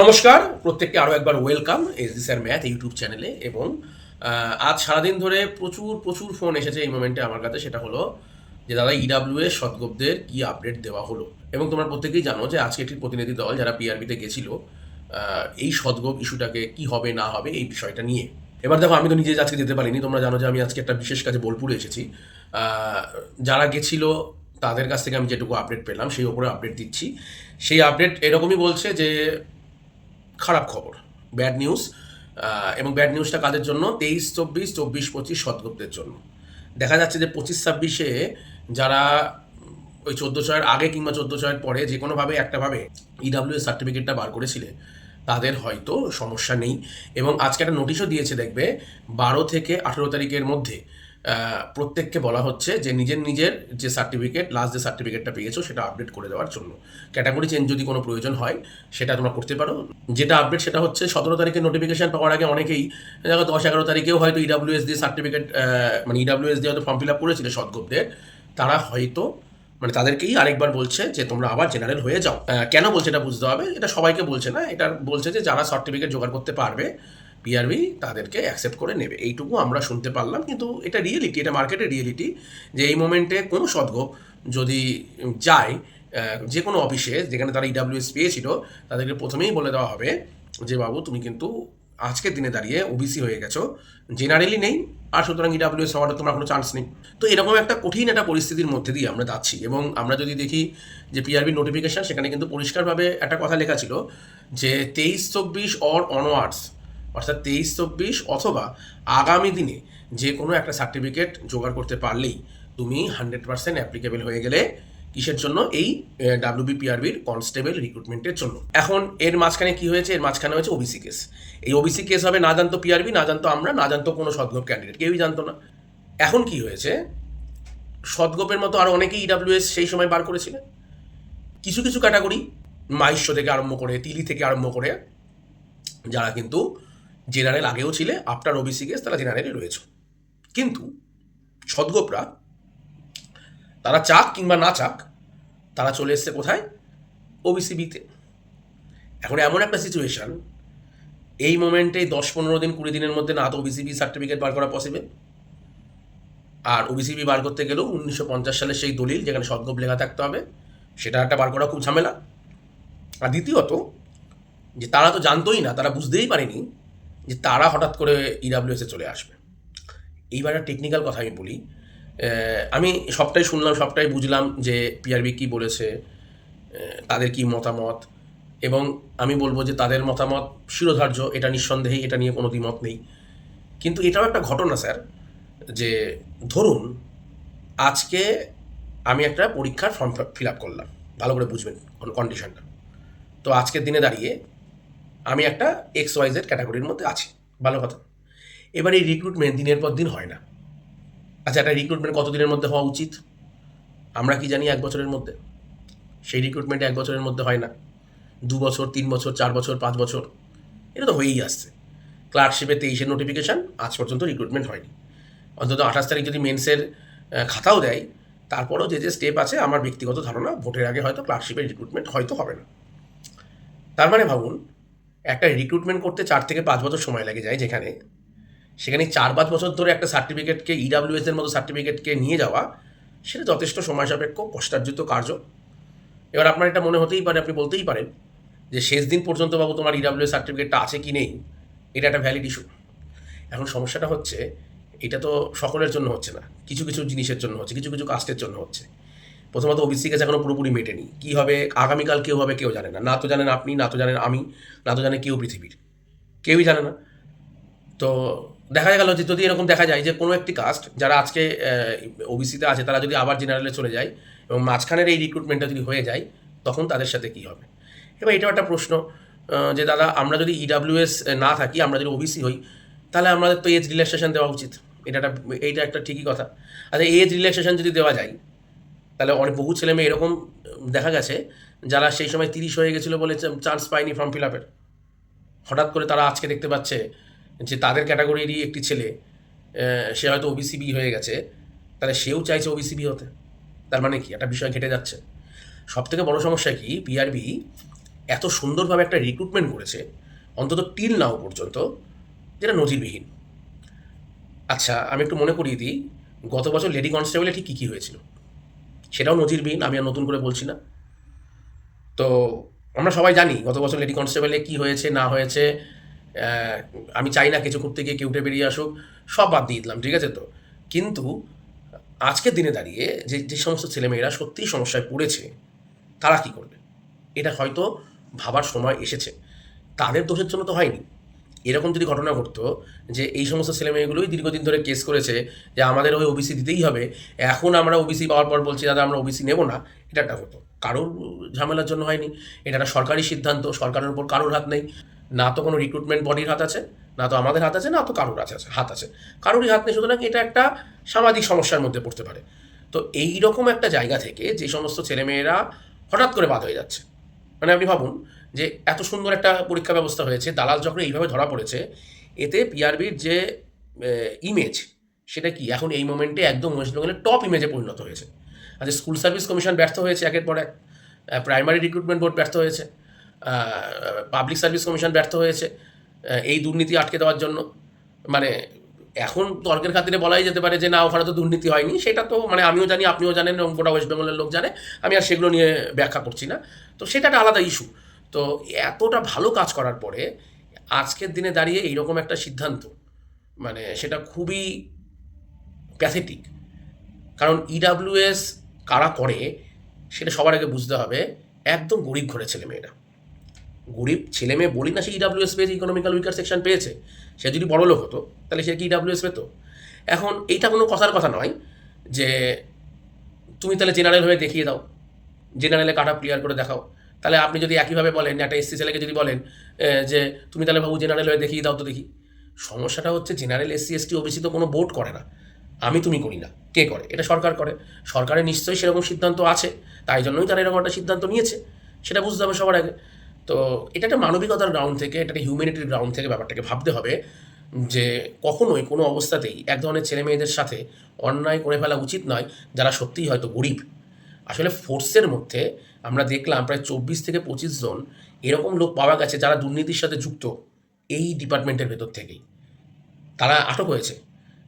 নমস্কার, প্রত্যেককে আরও একবার welcome S D sir math YouTube চ্যানেলে এবং আজ সারাদিন ধরে প্রচুর প্রচুর ফোন এসেছে এই মোমেন্টে আমার কাছে, সেটা হলো যে দাদা ইডাব্লিউ এর সদগবদের কি আপডেট দেওয়া হলো? এবং তোমরা প্রত্যেকেই জানো যে আজকে একটি প্রতিনিধি দল যারা পিআরবিতে গেছিল এই সদগব ইস্যুটাকে কি হবে, না হবে এই বিষয়টা নিয়ে। এবার দেখো, আমি তো নিজে আজকে যেতে পারিনি, তোমরা জানো যে আমি আজকে একটা বিশেষ কাজে বোলপুরে এসেছি। যারা গেছিল, তাদের কাছ থেকে আমি যেটুকু আপডেট পেলাম, সেই ওপরে আপডেট দিচ্ছি। সেই আপডেট এরকমই বলছে যে খারাপ খবর। ব্যাড নিউজ এবং ব্যাড নিউজটা কাদের জন্য? তেইশ, চব্বিশ চব্বিশ, পঁচিশ সদগোপদের জন্য। দেখা যাচ্ছে যে পঁচিশ, ছাব্বিশে যারা ওই চোদ্দ ছয়ের আগে কিংবা চোদ্দ ছয়ের পরে যে কোনোভাবে একটাভাবে ইডাব্লিউ সার্টিফিকেটটা বার করেছিলে, তাদের হয়তো সমস্যা নেই। এবং আজকে একটা নোটিশও দিয়েছে, দেখবে, বারো থেকে আঠেরো তারিখের মধ্যে। প্রত্যেককে বলা হচ্ছে যে নিজের নিজের যে সার্টিফিকেট লাস্ট যে সার্টিফিকেটটা পেয়েছ, সেটা আপডেট করে দেওয়ার জন্য। ক্যাটাগরি চেঞ্জ যদি কোনো প্রয়োজন হয়, সেটা তোমরা করতে পারো। যেটা আপডেট সেটা হচ্ছে সতেরো তারিখে নোটিফিকেশন পাওয়ার আগে অনেকেই, দেখো দশ এগারো তারিখেও হয়তো ইডাব্লিউএস দিয়ে সার্টিফিকেট মানে ইডাব্লিউএস দিয়ে হয়তো ফর্ম ফিল আপ করেছিল সদগোপদের তারা হয়তো মানে তাদেরকেই আরেকবার বলছে যে তোমরা আবার জেনারেল হয়ে যাও। কেন বলছে এটা বুঝতে হবে? এটা সবাইকে বলছে না। এটা বলছে যে যারা সার্টিফিকেট জোগাড় করতে পারবে পিআরবি তাদেরকে অ্যাকসেপ্ট করে নেবে। এইটুকু আমরা শুনতে পারলাম, কিন্তু এটা রিয়েলিটি এটা মার্কেটের রিয়েলিটি যে এই মোমেন্টে কোনো সদ্গ যদি যায় যে কোনো অফিসে যেখানে তারা ইডাব্লিউএস পেয়েছিল, তাদেরকে প্রথমেই বলে দেওয়া হবে যে, বাবু, তুমি কিন্তু আজকের দিনে দাঁড়িয়ে ওবিসি হয়ে গেছো জেনারেলি নেই, আর সুতরাং ইডাব্লিউএস হওয়ার তোমার কোনো চান্স নেই। তো এরকম একটা কঠিন একটা পরিস্থিতির মধ্যে দিয়ে আমরা যাচ্ছি এবং আমরা যদি দেখি যে পিআরবি নোটিফিকেশন সেখানে কিন্তু পরিষ্কারভাবে একটা কথা লেখা ছিল যে, তেইশ, চব্বিশ অর অনওয়ার্ডস অর্থাৎ তেইশ, চব্বিশ অথবা আগামী দিনে যে কোনো একটা সার্টিফিকেট জোগাড় করতে পারলেই তুমি হান্ড্রেড পার্সেন্ট অ্যাপ্লিকেবল হয়ে গেলে কিসের জন্য? এই ডাব্লিউবিপিআরবির কনস্টেবল রিক্রুটমেন্টের জন্য। এখন এর মাঝখানে কি হয়েছে? এর মাঝখানে হয়েছে ওবিসি কেস এই ওবিসি কেস হবে না জানতো পিআরবি না জানতো আমরা, না জানতো কোনো সদগোপ ক্যান্ডিডেট কেউই জানতো না। এখন কি হয়েছে? সদগোপের মতো আরও অনেকেই ইডাব্লিউএস সেই সময় বার করেছিলেন কিছু কিছু ক্যাটাগরি মাহিষ্য থেকে আরম্ভ করে, তিলি থেকে আরম্ভ করে, যারা কিন্তু জেনারেল আগেও ছিলে আফটার ওবিসি কেস তারা জেনারেলে রয়েছে। কিন্তু সদ্গোপরা, তারা চাক কিংবা না চাক, তারা চলে এসছে কোথায়? ওবিসি বিতে এখন এমন একটা সিচুয়েশান এই মোমেন্টে দশ পনেরো দিন, কুড়ি দিনের মধ্যে না তো ওবিসিবি সার্টিফিকেট বার করা পসিবল আর ওবিসিবি বার করতে গেলেও উনিশশো পঞ্চাশ সালের সেই দলিল যেখানে সদ্গোপ লেখা থাকতে হবে, সেটা একটা বার করা খুব ঝামেলা। আর দ্বিতীয়ত, যে তারা তো জানতোই না, তারা বুঝতেই পারেনি যে তারা হঠাৎ করে ইডাব্লিউএসে চলে আসবে। এইবার টেকনিক্যাল কথা আমি বলি। আমি সবটাই শুনলাম, সবটাই বুঝলাম যে পিআরবি কী বলেছে তাদের কি মতামত এবং আমি বলব যে তাদের মতামত শিরোধার্য, এটা নিঃসন্দেহে এটা নিয়ে কোনো দ্বিমত নেই। কিন্তু এটাও একটা ঘটনা, স্যার, যে ধরুন আজকে আমি একটা পরীক্ষার ফর্ম ফিল আপ করলাম। ভালো করে বুঝবেন কন্ডিশনটা তো আজকের দিনে দাঁড়িয়ে আমি একটা এক্স ওয়াই জেড ক্যাটাগরির মধ্যে আছি। ভালো কথা। এবার এই রিক্রুটমেন্ট দিনের পর দিন হয় না। আচ্ছা একটা রিক্রুটমেন্ট কত দিনের মধ্যে হওয়া উচিত? আমরা কি জানি এক বছরের মধ্যে। সেই রিক্রুটমেন্ট এক বছরের মধ্যে হয় না। দু বছর, তিন বছর, চার বছর, পাঁচ বছর। এটা তো হয়েই আসছে। ক্লার্কশিপে তেইশের নোটিফিকেশান আজ পর্যন্ত রিক্রুটমেন্ট হয়নি। অন্তত আঠাশ তারিখ যদি মেন্সের খাতাও দেয়, তারপরেও যে যে স্টেপ আছে, আমার ব্যক্তিগত ধারণা, ভোটের আগে হয়তো ক্লার্কশিপের রিক্রুটমেন্ট হয়তো হবে না। তার মানে ভাবুন একটা রিক্রুটমেন্ট করতে চার থেকে পাঁচ বছর সময় লেগে যায় যেখানে, সেখানে চার পাঁচ বছর ধরে একটা সার্টিফিকেটকে ইডাব্লিউএস এর মতো সার্টিফিকেটকে নিয়ে যাওয়া, সেটা যথেষ্ট সময় সাপেক্ষ কষ্টার্জিত কার্য। এবার আপনার এটা মনে হতেই পারে, আপনি বলতেই পারেন যে শেষ দিন পর্যন্ত বাবু তোমার ইডাব্লিউ সার্টিফিকেটটা আছে কি নেই, এটা একটা ভ্যালিড ইস্যু এখন সমস্যাটা হচ্ছে, এটা তো সকলের জন্য হচ্ছে না, কিছু কিছু জিনিসের জন্য হচ্ছে, কিছু কিছু কাস্টের জন্য হচ্ছে। প্রথমত ওবিসি কেস পুরোপুরি মেটেনি। কী হবে? আগামীকাল কেউ হবে কেউ জানে না। না তো জানেন আপনি, না তো জানেন আমি, না তো জানে কেউ পৃথিবীর। কেউই জানে না। তো দেখা গেল যে যদি এরকম দেখা যায় যে কোনো একটি কাস্ট যারা আজকে ওবিসিতে আছে, তারা যদি আবার জেনারেলে চলে যায় এবং মাঝখানের এই রিক্রুটমেন্টটা যদি হয়ে যায়, তখন তাদের সাথে কী হবে? এবার এটাও একটা প্রশ্ন যে দাদা, আমরা যদি ইডাব্লিউএস না থাকি, আমরা যদি ওবিসি হই, তাহলে আমাদের তো এজ রিল্যাক্সেশন দেওয়া উচিত। এটা একটা, এইটা একটা ঠিকই কথা। আচ্ছা এজ রিল্যাক্সেশন যদি দেওয়া যায় তাহলে অনেক বহু ছেলে মেয়ে এরকম দেখা গেছে, যারা সেই সময় তিরিশ হয়ে গেছিল বলে চান্স পায়নি ফর্ম ফিল আপের হঠাৎ করে তারা আজকে দেখতে পাচ্ছে যে তাদের ক্যাটাগরিরই একটি ছেলে সে হয়তো ওবিসিবি হয়ে গেছে, তাহলে সেও চাইছে ওবিসিবি হতে। তার মানে কি? একটা বিষয় ঘেটে যাচ্ছে। সব থেকে বড় সমস্যা কি? পিআরবি এত সুন্দরভাবে একটা রিক্রুটমেন্ট করেছে, অন্তত টিল নাও পর্যন্ত, যেটা নজিরবিহীন। আচ্ছা আমি একটু মনে করিয়ে দিই, গত বছর লেডি কনস্টেবলে ঠিক কী কী হয়েছিল? সেটাও নজিরবিহীন, আমি আর নতুন করে বলছি না। তো আমরা সবাই জানি গত বছর লেডি কনস্টেবলে কী হয়েছে, না হয়েছে আমি চাই না কিছু করতে গিয়ে কেউটে বেরিয়ে আসুক, সব বাদ দিয়ে দিলাম, ঠিক আছে তো? কিন্তু আজকের দিনে দাঁড়িয়ে যে যে সমস্ত ছেলেমেয়েরা সত্যিই সমস্যায় পড়েছে, তারা কি করবে? এটা হয়তো ভাবার সময় এসেছে। তাদের দোষের জন্য তো হয়নি। এরকম যদি ঘটনা ঘটতো যে এই সমস্ত ছেলেমেয়েগুলোই দীর্ঘদিন ধরে কেস করেছে যে আমাদের ওই ওবিসি দিতেই হবে, এখন আমরা ওবিসি পাওয়ার পর বলছি, দাদা, আমরা ওবিসি নেব না। এটা একটা হতো। কারোর ঝামেলার জন্য হয়নি। এটা একটা সরকারি সিদ্ধান্ত, সরকারের উপর কারোর হাত নেই। না তো কোনো রিক্রুটমেন্ট বডির হাত আছে, না তো আমাদের হাত আছে, না তো কারোর আছে, হাত আছে। কারোরই হাত নেই, সুতরাং এটা একটা সামাজিক সমস্যার মধ্যে পড়তে পারে। তো এই রকম একটা জায়গা থেকে যে সমস্ত ছেলেমেয়েরা হঠাৎ করে বাদ হয়ে যাচ্ছে। মানে আপনি ভাবুন যে এত সুন্দর একটা পরীক্ষা ব্যবস্থা হয়েছে। দালাল যখন এইভাবে ধরা পড়েছে, এতে পিআরবির যে ইমেজ সেটা কি? এখন এই মোমেন্টে একদম ওয়েস্ট বেঙ্গলের টপ ইমেজে পরিণত হয়েছে। আচ্ছা স্কুল সার্ভিস কমিশন ব্যর্থ হয়েছে একের পর এক প্রাইমারি রিক্রুটমেন্ট বোর্ড ব্যর্থ হয়েছে পাবলিক সার্ভিস কমিশন ব্যর্থ হয়েছে এই দুর্নীতি আটকে দেওয়ার জন্য। মানে এখন তর্কের খাতিরে বলাই যেতে পারে যে, না, ওখানে তো দুর্নীতি হয়নি। সেটা তো মানে আমিও জানি, আপনিও জানেন এবং গোটা ওয়েস্ট বেঙ্গলের লোক জানে। আমি আর সেগুলো নিয়ে ব্যাখ্যা করছি না। তো সেটা একটা আলাদা ইস্যু তো এতটা ভালো কাজ করার পরে আজকের দিনে দাঁড়িয়ে এইরকম একটা সিদ্ধান্ত মানে সেটা খুবই প্যাথেটিক কারণ ইডাব্লিউএস কারা করে সেটা সবার আগে বুঝতে হবে, একদম গরিব ঘরে ছেলে মেয়েরা। গরিব ছেলে মেয়ে বলি না সে ইডাব্লিউএস পেয়েছে ইকোনমিক্যাল উইকার সেকশন পেয়েছে। সে যদি বড় লোক হতো, তাহলে সে কি ইডাব্লিউএস পেতো? এখন এইটা কোনো কথার কথা নয় যে তুমি তাহলে জেনারেল হয়ে দেখিয়ে দাও জেনারেলে কাটা ক্লিয়ার করে দেখাও। তাহলে আপনি যদি একইভাবে বলেন, একটা এসসি ছেলেকে যদি বলেন যে তুমি তাহলে বাবু জেনারেল হয়ে দেখিয়ে দাও তো দেখি। সমস্যাটা হচ্ছে জেনারেল এসসি এসটি ওবিসি তো কোনো বোর্ড করে না। আমি তুমি করি না। কে করে? এটা সরকার করে। সরকারের নিশ্চয়ই সেরকম সিদ্ধান্ত আছে। তাই জন্যই তারা এরকম একটা সিদ্ধান্ত নিয়েছে। সেটা বুঝতে হবে সবার আগে। তো এটা একটা মানবিকতার গ্রাউন্ড থেকে, এটা একটা হিউম্যানিটির গ্রাউন্ড থেকে ব্যাপারটাকে ভাবতে হবে যে কখনোই কোনো অবস্থাতেই এক ধরনের ছেলে মেয়েদের সাথে অন্যায় করে ফেলা উচিত নয়। যারা সত্যিই হয়তো গরিব। আসলে ফোর্সের মধ্যে আমরা দেখলাম প্রায় চব্বিশ থেকে পঁচিশ জন এরকম লোক পাওয়া গেছে যারা দুর্নীতির সাথে যুক্ত এই ডিপার্টমেন্টের ভেতর থেকেই। তারা আটক হয়েছে।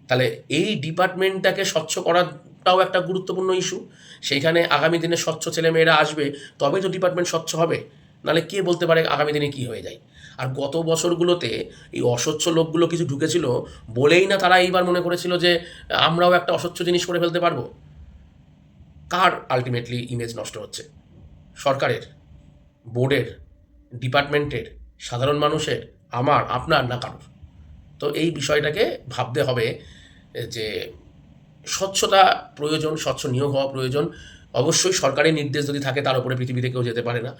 তাহলে এই ডিপার্টমেন্টটাকে স্বচ্ছ করাটাও একটা গুরুত্বপূর্ণ ইস্যু। সেইখানে আগামী দিনে স্বচ্ছ ছেলেমেয়েরা আসবে, তবেই তো ডিপার্টমেন্ট স্বচ্ছ হবে। নাহলে কে বলতে পারে আগামী দিনে কী হয়ে যায়? আর গত বছরগুলোতে এই অস্বচ্ছ লোকগুলো কিছু ঢুকেছিল বলেই না তারা এইবার মনে করেছিল যে আমরাও একটা অস্বচ্ছ জিনিস করে ফেলতে পারব। কার আলটিমেটলি ইমেজ নষ্ট হচ্ছে? সরকারের, বোর্ডের, ডিপার্টমেন্টের, সাধারণ মানুষের, আমার, আপনার না কারোর। তো এই বিষয়টাকে ভাবতে হবে যে স্বচ্ছতা প্রয়োজন, স্বচ্ছ নিয়োগ হওয়া প্রয়োজন। অবশ্যই সরকারি নির্দেশ যদি থাকে, তার উপরে পৃথিবীতে কেউ যেতে পারে না।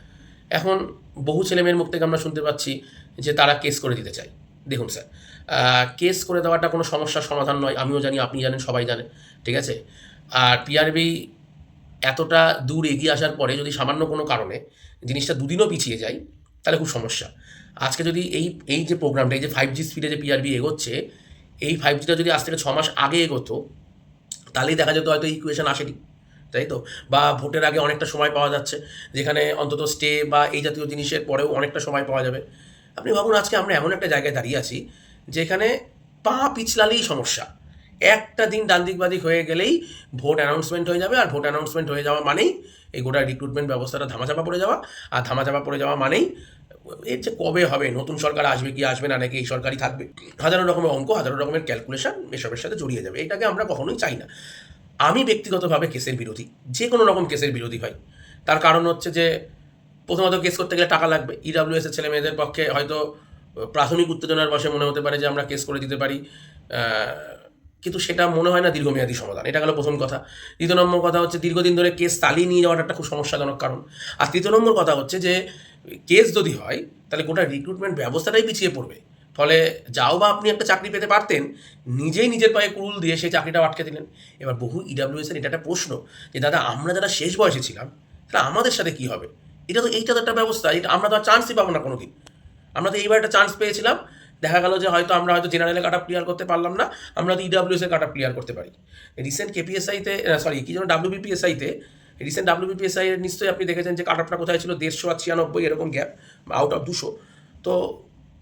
এখন বহু ছেলেমেয়ের মুখ থেকে আমরা শুনতে পাচ্ছি যে তারা কেস করে দিতে চায়। দেখুন স্যার কেস করে দেওয়াটা কোনো সমস্যার সমাধান নয়। আমিও জানি, আপনি জানেন, সবাই জানেন, ঠিক আছে? আর পিআরবি এতটা দূর এগিয়ে আসার পরে যদি সামান্য কোনো কারণে জিনিসটা দুদিনও পিছিয়ে যায়, তাহলে খুব সমস্যা। আজকে যদি এই এই যে প্রোগ্রামটা, এই যে ফাইভ জি স্পিডে যে পিআরবি এগোচ্ছে, এই ফাইভ জিটা যদি আজ থেকে ছ মাস আগে এগোতো, তাহলেই দেখা যেত হয়তো ইকুয়েশন আসেনি, তাই তো? বা ভোটের আগে অনেকটা সময় পাওয়া যাচ্ছে, যেখানে অন্তত স্টে বা এই জাতীয় জিনিসের পরেও অনেকটা সময় পাওয়া যাবে। আপনি ভাবুন আজকে আমরা এমন একটা জায়গায় দাঁড়িয়ে আছি, যেখানে পা পিছলালেই সমস্যা। একটা দিন ডান দিক বাদিক হয়ে গেলেই ভোট অ্যানাউন্সমেন্ট হয়ে যাবে, আর ভোট অ্যানাউন্সমেন্ট হয়ে যাওয়া মানেই এই গোটা রিক্রুটমেন্ট ব্যবস্থাটা ধামাচাপা পড়ে যাওয়া, আর ধামাচাপা পড়ে যাওয়া মানেই এর যে কবে হবে, নতুন সরকার আসবে কি আসবে না, নাকি এই সরকারই থাকবে, হাজারো রকমের অঙ্ক, হাজারো রকমের ক্যালকুলেশন এসবের সাথে জড়িয়ে যাবে, এটাকে আমরা কখনোই চাই না। আমি ব্যক্তিগতভাবে কেসের বিরোধী, যে কোনো রকম কেসের বিরোধী হয়। তার কারণ হচ্ছে যে প্রথমত কেস করতে গেলে টাকা লাগবে ইডাব্লিউএস এর ছেলে মেয়েদের পক্ষে হয়তো প্রাথমিক উত্তেজনার বসে মনে হতে পারে যে আমরা কেস করে দিতে পারি কিন্তু সেটা মনে হয় না দীর্ঘমেয়াদী সমাধান। এটা গেল প্রথম কথা। দ্বিতীয় নম্বর কথা হচ্ছে, দীর্ঘদিন ধরে কেস চালিয়ে নিয়ে যাওয়াটা একটা খুব সমস্যাজনক কারণ। আর তৃতীয় নম্বর কথা হচ্ছে যে, কেস যদি হয়, তাহলে গোটা রিক্রুটমেন্ট ব্যবস্থাটাই পিছিয়ে পড়বে। ফলে যাও বা আপনি একটা চাকরি পেতে পারতেন, নিজেই নিজের পায়ে কুরুল দিয়ে সেই চাকরিটা আটকে দিলেন। এবার বহু ইডাব্লিউএস এর এটা একটা প্রশ্ন যে, দাদা, আমরা যারা শেষ বয়সে ছিলাম, তাহলে আমাদের সাথে কী হবে? এটা তো এইটা তো একটা ব্যবস্থা এটা আমরা তো আর চান্সই পাবো না কোনো দিন আমরা তো এইবার একটা চান্স পেয়েছিলাম দেখা গেল যে হয়তো আমরা হয়তো জেনারেলে কাট আপ ক্লিয়ার করতে পারলাম না, আমরা ইডাব্লিউএস কাট আপ ক্লিয়ার করতে পারি। রিসেন্ট কেপিএসআইতে সরি কি যেন ডাব্লিউবিপিএসআইতে রিসেন্ট ডাব্লিউবিপিএসআই এর নিশ্চয়ই আপনি দেখেছেন যে কাট আপটা কোথায় ছিল, দেড়শো আর ছিয়ানব্বই, এরকম গ্যাপ আউট অফ দুশো। তো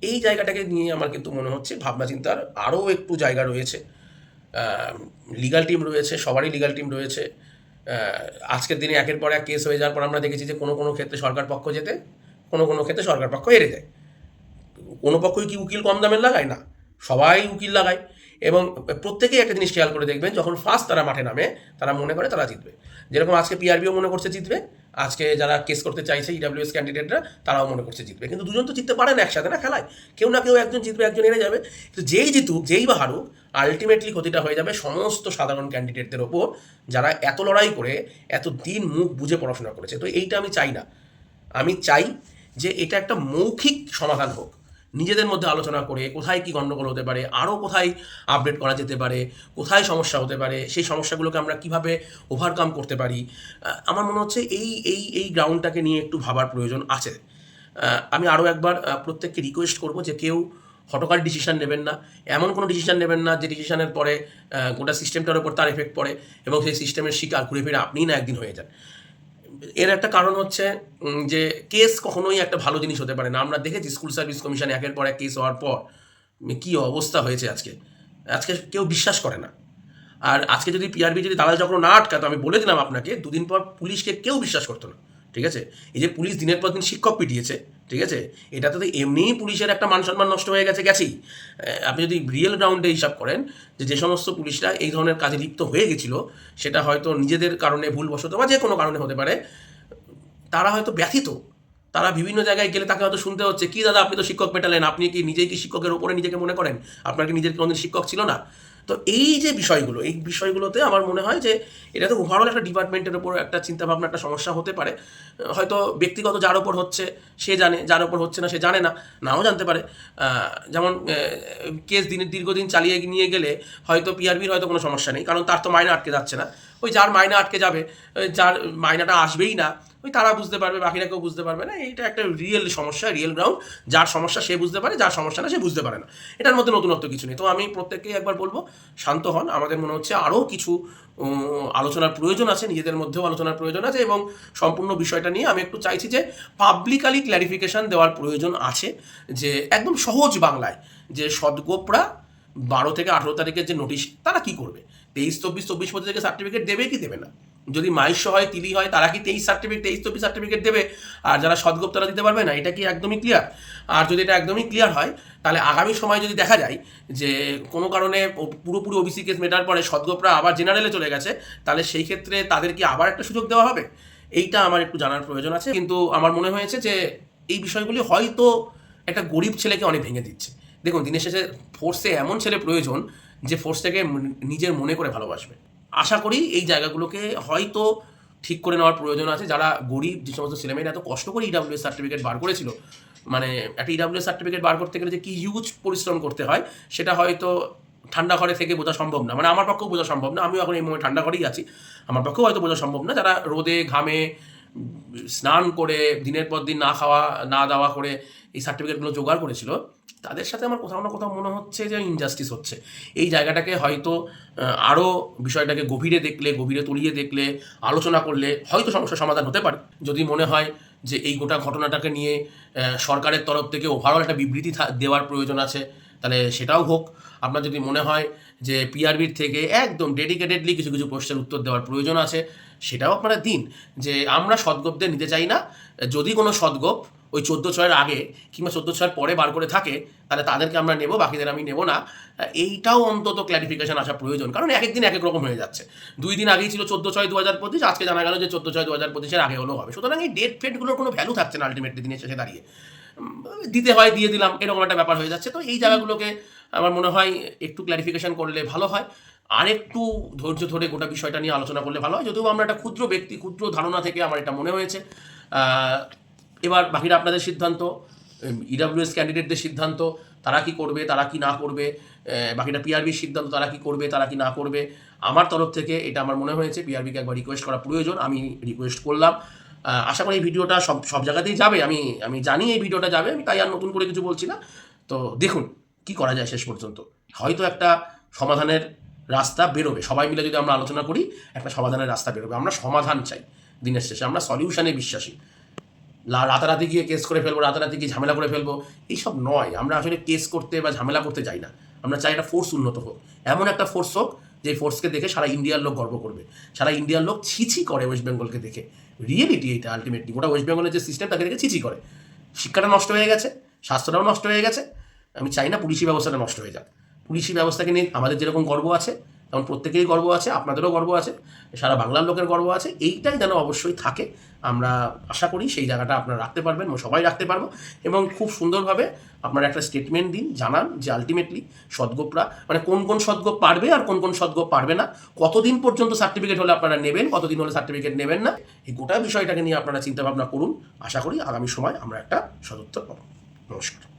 এই জায়গাটাকে নিয়ে আমার কিন্তু মনে হচ্ছে ভাবনা চিন্তার আরও একটু জায়গা রয়েছে। লিগাল টিম রয়েছে, সবারই লিগাল টিম রয়েছে। আজকের দিনে একের পর এক কেস হয়ে যাওয়ার পর আমরা দেখেছি যে কোনো কোনো ক্ষেত্রে সরকার পক্ষ যেতে, কোনো কোনো ক্ষেত্রে সরকার পক্ষ হেরে যায়। কোনো পক্ষই কি উকিল কম দামের লাগায়? না। সবাই উকিল লাগায়। এবং প্রত্যেকেই একটা জিনিস খেয়াল করে দেখবেন, যখন ফার্স্ট তারা মাঠে নামে, তারা মনে করে তারা জিতবে। যেরকম আজকে পিআরবিও মনে করছে জিতবে, আজকে যারা কেস করতে চাইছে ইডাব্লিউএস ক্যান্ডিডেটরা তারাও মনে করছে জিতবে। কিন্তু দুজন তো জিততে পারে না, একসাথে না খেলায়। কেউ না কেউ একজন জিতবে, একজন হেরে যাবে। কিন্তু যেই জিতুক, যেই বা হারুক আলটিমেটলি ক্ষতিটা হয়ে যাবে সমস্ত সাধারণ ক্যান্ডিডেটদের ওপর, যারা এত লড়াই করে, এত দিন মুখ বুঝে পড়াশোনা করেছে। তো এইটা আমি চাই না। আমি চাই যে এটা একটা মৌখিক সমাধান হোক। নিজেদের মধ্যে আলোচনা করে কোথায় কি গণ্ডগোল হতে পারে, আরও কোথায় আপডেট করা যেতে পারে, কোথায় সমস্যা হতে পারে, সেই সমস্যাগুলোকে আমরা কীভাবে ওভারকাম করতে পারি আমার মনে হচ্ছে এই এই এই গ্রাউন্ডটাকে নিয়ে একটু ভাবার প্রয়োজন আছে। আমি আরও একবার প্রত্যেককে রিকোয়েস্ট করব যে কেউ হটকার ডিসিশন নেবেন না, এমন কোনো ডিসিশন নেবেন না যে ডিসিশনের পরে গোটা সিস্টেমটার উপর তার এফেক্ট পড়ে এবং সেই সিস্টেমের শিকার, ঘুরে ফিরে আপনিই না একদিন হয়ে যান। এর একটা কারণ হচ্ছে যে কেস কখনোই একটা ভালো জিনিস হতে পারে না। আমরা দেখেছি স্কুল সার্ভিস কমিশন একের পর এক কেস হওয়ার পর কী কি অবস্থা হয়েছে আজকে? আজকে কেউ বিশ্বাস করে না। আর আজকে যদি পিআরবি যদি দালাল চক্র না আটকাতো আমি বলে দিলাম আপনাকে, দুদিন পর পুলিশকে কেউ বিশ্বাস করতো না। ঠিক আছে? এই যে পুলিশ দিনের পর দিন শিক্ষক পিটিয়েছে, ঠিক আছে? এটাতে তো এমনিই পুলিশের একটা মান সম্মান নষ্ট হয়ে গেছে, গেছেই। আপনি যদি রিয়েল গ্রাউন্ডে হিসাব করেন যে যে সমস্ত পুলিশরা এই ধরনের কাজে লিপ্ত হয়ে গেছিল, সেটা হয়তো নিজেদের কারণে ভুলবশত বা যে কোনো কারণে হতে পারে, তারা হয়তো ব্যথিত। তারা বিভিন্ন জায়গায় গেলে তাকে হয়তো শুনতে হচ্ছে, কি দাদা, আপনি তো শিক্ষক পেটালেন, আপনি কি নিজেই কি শিক্ষকের উপরে নিজেকে মনে করেন? আপনার কি নিজের কোনোদিন শিক্ষক ছিল না? তো এই যে বিষয়গুলো, এই বিষয়গুলোতে আমার মনে হয় যে এটা তো ওভারঅল একটা ডিপার্টমেন্টের ওপর একটা চিন্তাভাবনা, একটা সমস্যা হতে পারে। হয়তো ব্যক্তিগত যার ওপর হচ্ছে, সে জানে, যার ওপর হচ্ছে না, সে জানে না, নাও জানতে পারে। যেমন কেস দিনের দীর্ঘদিন চালিয়ে নিয়ে গেলে হয়তো পিআরবির হয়তো কোনো সমস্যা নেই, কারণ তার তো মাইনে আটকে যাচ্ছে না। ওই যার মাইনা আটকে যাবে যার মাইনাটা আসবেই না ওই তারা বুঝতে পারবে, বাকিরা কেউ বুঝতে পারবে না। এইটা একটা রিয়েল সমস্যা রিয়েল গ্রাউন্ড যার সমস্যা সে বুঝতে পারে, যার সমস্যা না সে বুঝতে পারে না। এটার মধ্যে নতুনত্ব কিছু নেই। তো আমি প্রত্যেককেই একবার বলব, শান্ত হন। আমাদের মনে হচ্ছে আরও কিছু আলোচনার প্রয়োজন আছে, নিজেদের মধ্যেও আলোচনার প্রয়োজন আছে এবং সম্পূর্ণ বিষয়টা নিয়ে আমি একটু চাইছি যে পাবলিকালি ক্ল্যারিফিকেশন দেওয়ার প্রয়োজন আছে, যে একদম সহজ বাংলায় যে সদগোপরা বারো থেকে আঠেরো তারিখের যে নোটিশ তারা কি করবে? তেইশ, চব্বিশ চব্বিশ পঁচিশ থেকে সার্টিফিকেট দেবে কি দেবে না? যদি মাইশ হয়, তিলি হয়, তারা কি তেইশ সার্টিফিকেট তেইশ চব্বিশ সার্টিফিকেট দেবে? আর যারা সদগোপ তারা দিতে পারবে না, এটা কি একদমই ক্লিয়ার আর যদি এটা একদমই ক্লিয়ার হয়, তাহলে আগামী সময় যদি দেখা যায় যে কোনো কারণে পুরোপুরি ওবিসি কেস মেটার পরে সদগোপরা আবার জেনারেলে চলে গেছে, তাহলে সেই ক্ষেত্রে তাদের কি আবার একটা সুযোগ দেওয়া হবে? এইটা আমার একটু জানার প্রয়োজন আছে। কিন্তু আমার মনে হয়েছে যে এই বিষয়গুলি হয়তো একটা গরিব ছেলেকে অনেক ভেঙে দিচ্ছে। দেখুন, দিনের শেষে ফোর্সে এমন ছেলে প্রয়োজন যে ফোর্সটাকে নিজের মনে করে ভালোবাসবে। আশা করি এই জায়গাগুলোকে হয়তো ঠিক করে নেওয়ার প্রয়োজন আছে। যারা গরিব, যে সমস্ত ছেলেমেয়েরা এত কষ্ট করে ইডাব্লিউএস সার্টিফিকেট বার করেছিল মানে একটা ইডাব্লিউএস সার্টিফিকেট বার করতে গেলে যে কী হিউজ পরিশ্রম করতে হয়, সেটা হয়তো ঠান্ডা ঘরে থেকে বোঝা সম্ভব না। মানে আমার পক্ষেও বোঝা সম্ভব না, আমিও এখন এই সময় ঠান্ডা ঘরেই আছি। আমার পক্ষেও হয়তো বোঝা সম্ভব না। যারা রোদে, ঘামে, স্নান করে, দিনের পর দিন না খাওয়া, না দাওয়া করে এই সার্টিফিকেটগুলো জোগাড় করেছিল তাদের সাথে আমার কোথাও না কোথাও মনে হচ্ছে যে ইনজাস্টিস হচ্ছে। এই জায়গাটাকে হয়তো আরও বিষয়টাকে গভীরে দেখলে, গভীরে তুলিয়ে দেখলে, আলোচনা করলে হয়তো সমস্যার সমাধান হতে পারে। যদি মনে হয় যে এই গোটা ঘটনাটাকে নিয়ে সরকারের তরফ থেকে ওভারঅল একটা বিবৃতি দেওয়ার প্রয়োজন আছে, তাহলে সেটাও হোক। আপনার যদি মনে হয় যে পিআরবির থেকে একদম ডেডিকেটেডলি কিছু কিছু প্রশ্নের উত্তর দেওয়ার প্রয়োজন আছে, সেটাও আপনারা দিন। যে আমরা সদ্গোপদের নিতে চাই না, যদি কোনো সদ্গোপ ওই চোদ্দ ছয়ের আগে কিংবা চোদ্দ ছয়ের পরে বার করে থাকে, তাহলে তাদেরকে আমরা নেব, বাকিদের আমি নেব না। এইটাও অন্তত ক্ল্যারিফিকেশন আসা প্রয়োজন, কারণ এক একদিন এক এক রকম হয়ে যাচ্ছে। দুই দিন আগেই ছিল চোদ্দ ছয় দু হাজার পঁচিশ, আজকে জানা গেল যে চোদ্দ ছয় দু হাজার পঁচিশের আগে হলেও হবে। সুতরাং এই ডেট ফেটগুলোর কোনো ভ্যালু থাকছে না আলটিমেটলি দিনের শেষে দাঁড়িয়ে। দিতে হয়, দিয়ে দিলাম, এরকম একটা ব্যাপার হয়ে যাচ্ছে। তো এই জায়গাগুলোকে আমার মনে হয় একটু ক্ল্যারিফিকেশন করলে ভালো হয়। আর একটু ধৈর্য ধরে গোটা বিষয়টা নিয়ে আলোচনা করলে ভালো হয়। যদিও আমরা একটা ক্ষুদ্র ব্যক্তি, ক্ষুদ্র ধারণা থেকে আমার এটা মনে হয়েছে। এবার বাকিরা আপনাদের সিদ্ধান্ত ইডাব্লিউএস ক্যান্ডিডেটদের সিদ্ধান্ত, তারা কি করবে, তারা কি না করবে বাকিটা পিআরবির সিদ্ধান্ত, তারা কি করবে, তারা কি না করবে। আমার তরফ থেকে এটা আমার মনে হয়েছে পিআরবিকে একবার রিকোয়েস্ট করা প্রয়োজন, আমি রিকোয়েস্ট করলাম। আশা করি এই ভিডিওটা সব সব জায়গাতেই যাবে, আমি আমি জানি এই ভিডিওটা যাবে, আমি তাই আর নতুন করে কিছু বলছি না। তো দেখুন কি করা যায় শেষ পর্যন্ত। হয়তো একটা সমাধানের রাস্তা বেরোবে, সবাই মিলে যদি আমরা আলোচনা করি, একটা সমাধানের রাস্তা বেরোবে। আমরা সমাধান চাই দিনের শেষে, আমরা সলিউশনে বিশ্বাসী। রাতারাতি গিয়ে কেস করে ফেলব, রাতারাতি গিয়ে ঝামেলা করে ফেলব, এইসব নয়। আমরা আসলে কেস করতে বা ঝামেলা করতে যাই না। আমরা চাই একটা ফোর্স উন্নত হোক। এমন একটা ফোর্স হোক যে ফোর্সকে দেখে সারা ইন্ডিয়ার লোক গর্ব করবে। সারা ইন্ডিয়ার লোক ছিছি করে ওয়েস্ট বেঙ্গলকে দেখে। রিয়েলিটি এটা আলটিমেটলি গোটা ওয়েস্ট বেঙ্গলের যে সিস্টেম তাকে দেখে ছিছি করে। শিক্ষাটা নষ্ট হয়ে গেছে, স্বাস্থ্যটাও নষ্ট হয়ে গেছে। আমি চাই না পুলিশি ব্যবস্থাটা নষ্ট হয়ে যাক। পুলিশি ব্যবস্থাকে নিয়ে আমাদের যেরকম গর্ব আছে তেমন প্রত্যেকেরই গর্ব আছে, আপনাদেরও গর্ব আছে, সারা বাংলার লোকের গর্ব আছে, এইটাই যেন অবশ্যই থাকে। আমরা আশা করি সেই জায়গাটা আপনারা রাখতে পারবেন সবাই রাখতে পারব। এবং খুব সুন্দরভাবে আপনারা একটা স্টেটমেন্ট দিন, জানান যে আলটিমেটলি সদ্গোপরা মানে কোন কোন সদ্গোপ পারবে আর কোন কোন সদ্গোপ পারবে না, কতদিন পর্যন্ত সার্টিফিকেট হলে আপনারা নেবেন, কতদিন হলে সার্টিফিকেট নেবেন না, এই গোটা বিষয়টাকে নিয়ে আপনারা চিন্তা ভাবনা করুন। আশা করি আগামী সময় আমরা একটা সদুত্তর পাবো। নমস্কার।